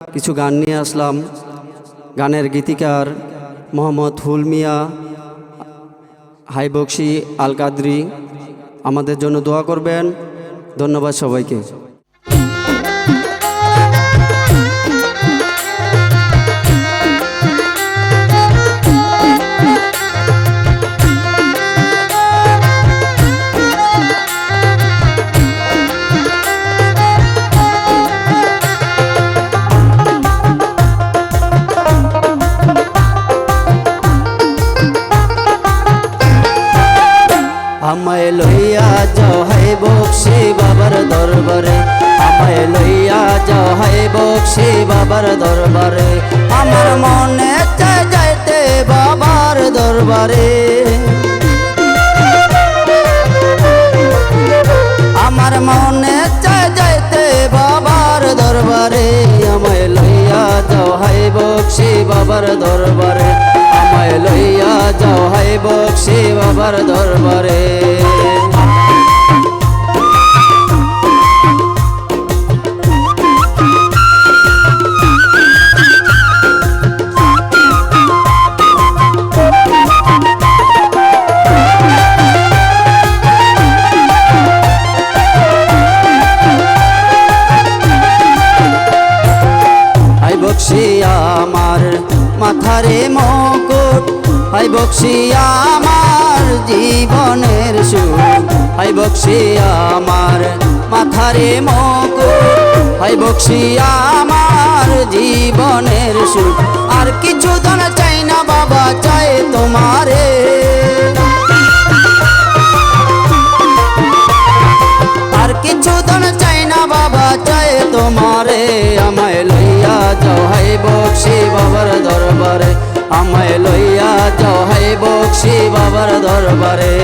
কিছু গান নিয়ে আসলাম। গানের গীতিকার মোহাম্মদ হুলমিয়া হাইবক্সি আল কাদরি। আমাদের জন্য দোয়া করবেন। ধন্যবাদ সবাইকে। বাবার দরবারে, আমার মনে যাইতে বাবার দরবারে। আমার মনে যাইতে বাবার দরবারে, আমায় লইয়া যাও হাই বক্সি বাবার দরবারে, আমায় লইয়া যাও হাই বক্সি বাবার দরবারে। হাই বক্সি আমার জীবনের সুখ। হাই বক্সি আমার মাথারে মকুট। হাই বক্সি আমার জীবনের সুখ। আর কিছু জন চাই না বাবা, চাই তোমারে। আমায় লইয়া যাও হাই বক্সি বাবার দরবারে।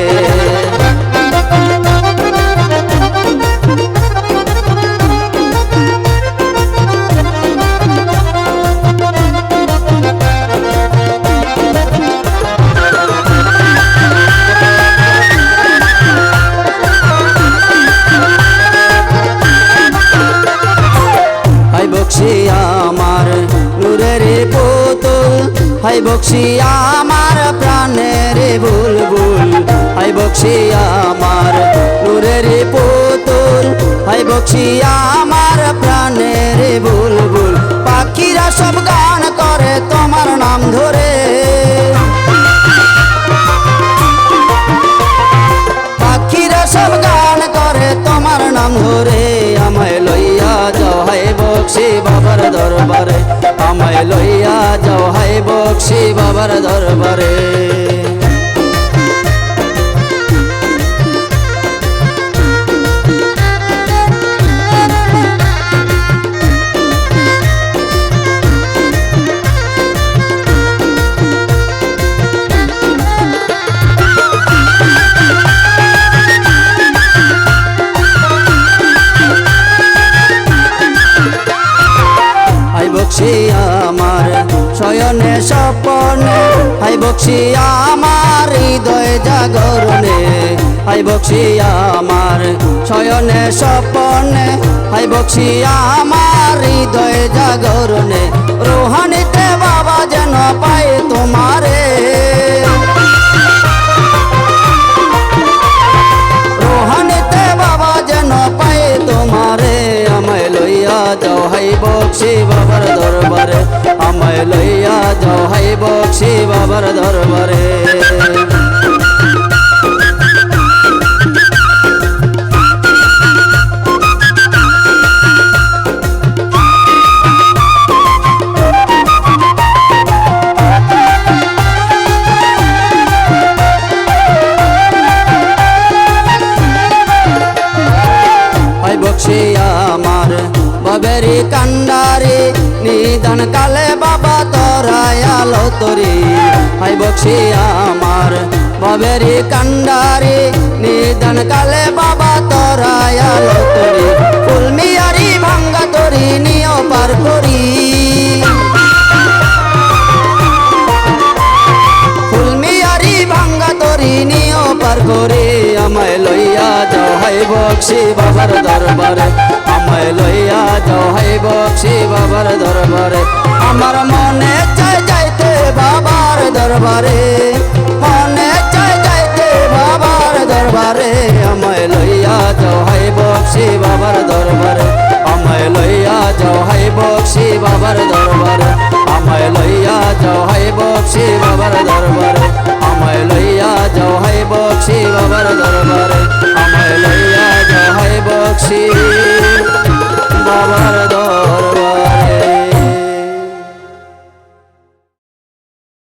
হাই বক্সি আমার প্রাণের বুলবুল। হাই বক্সি আমার নূরের পুতুল। হাই বক্সি আমার প্রাণের বুলবুল। পাখিরা সব গান করে তোমার নাম ধরে। পাখিরা সব গান করে তোমার নাম ধরে। আমায় লইয়া যাও হাই বক্সি বাবার দরবারে। আমায় লইয়া যাও হাই বক্সি বাবার দরবারে। বক্সি শয়নে স্বপনে, হাই বক্সি আমার হৃদয় জাগরণে। হাই বক্সি আমার শয়নে স্বপনে, হাই বক্সি আমার হৃদয় জাগরণে। রোহানিতে বাবা যেন পায় তোমারে। রোহানিতে বাবা যেন পায় তোমারে। আমায় লইয়া যাও হাই বক্সি বাবার দরবারে। আমায় লইয়া যাও হাই বক্সি বাবার দরবারে। কালে বাবা তোরাই আলো তরি। হাই বক্সি আমার বাবেরি কান্ডারি। নিদান কালে বাবা তোরাই আলো তরি। ফুলমিয়ারি ভাঙ্গা তরি নিয় পার করি। ফুলমিয়ারি ভাঙ্গা তরি নিয় পার করে। আমায় লইয়া হাই বক্সি বাবার দরবারে। আমায় লইয়া যাও হাই বক্সি বাবার দরবারে। আমার মনে চাই যাইতে বাবার দরবারে।